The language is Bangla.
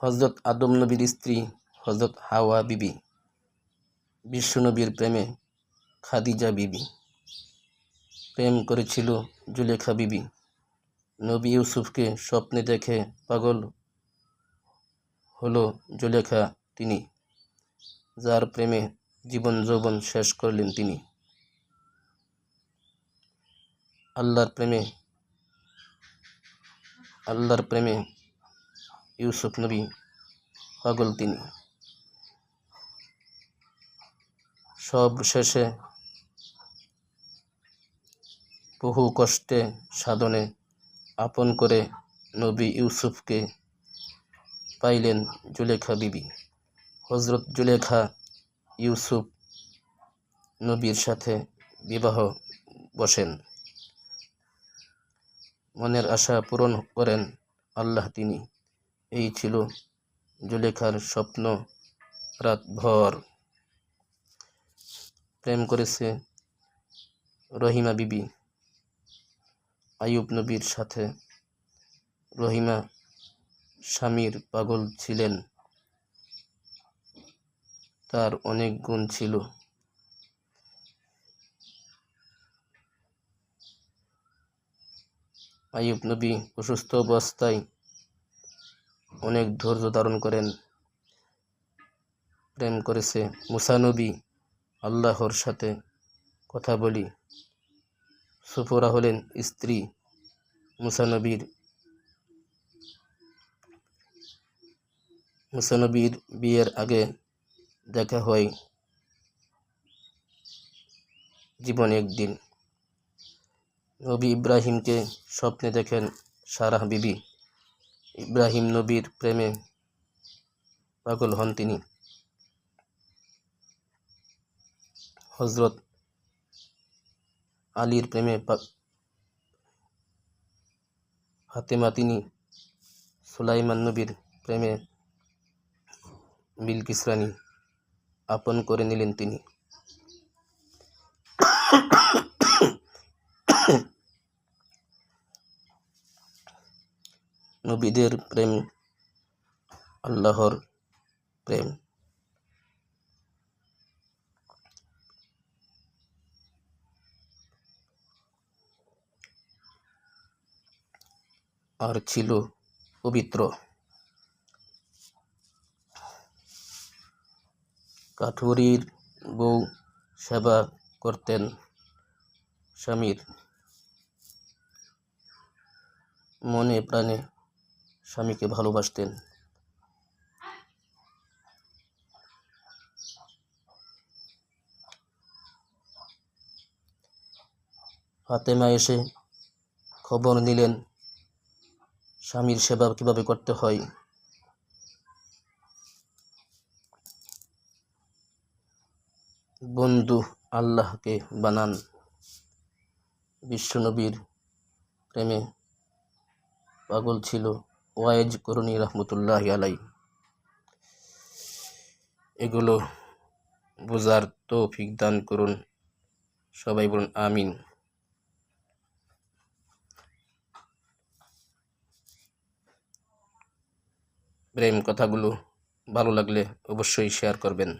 হজরত আদম নবীর স্ত্রী হজরত হাওয়া বিবি বিশ্বনবীর প্রেমে খাদিজা বিবি। প্রেম করেছিল জুলেখা বিবি। নবী ইউসুফকে স্বপ্নে দেখে পাগল হলো জুলেখা তিনি, যার প্রেমে জীবন যৌবন শেষ করলেন তিনি। আল্লাহর প্রেমে আল্লাহর প্রেমে ইউসুফ নবী পাগল তিনি। সব শেষে বহু কষ্টে সাধনে আপন করে নবী ইউসুফকে পাইলেন জুলেখা বিবি। হজরত জুলেখা ইউসুফ নবীর সাথে বিবাহ বসেন। মনের আশা পূরণ করেন আল্লাহ তিনি। এই ছিল জুলেখার স্বপ্ন রাতভর। প্রেম করেছে রহিমা বিবি, আইয়ুব নবীর সাথে। রহিমা স্বামীর পাগল ছিলেন, তার অনেক গুণ ছিল। আইয়ুব নবী অসুস্থ অবস্থায় অনেক ধৈর্য ধারণ করেন। প্রেম করেছে মুসানবী আল্লাহর সাথে কথা বলি। সুফরা হলেন স্ত্রী মুসানবীর মুসানবীর বিয়ের আগে দেখা হয় জীবন একদিন। নবী ইব্রাহিমকে স্বপ্নে দেখেন সারাহ বিবি। ইব্রাহিম নবীর প্রেমে পাগল হন তিনি। হজরত আলীর প্রেমে ফাতেমা তিনি সুলাইমান নবীর প্রেমে বিলকিস রানী আপন করে নিলেন তিনি। নবীদের প্রেম আল্লাহর প্রেম। আর ছিল পবিত্র কাঠুরির বউ সেবা করতেন স্বামীর। মনে প্রাণে স্বামীকে ভালোবাসতেন। ফাতেমা এসে খবর নিলেন, স্বামীর সেবা কীভাবে করতে হয়। বন্ধু আল্লাহকে বানান। বিশ্বনবীর প্রেমে পাগল ছিল। ওয়াইজ করুণী রহমতুল্লাহ আলাই এগুলো বোঝার তৌফিক দান করুন। সবাই বলুন আমিন। প্রেম কথাগুলো ভালো লাগলে অবশ্যই শেয়ার করবেন।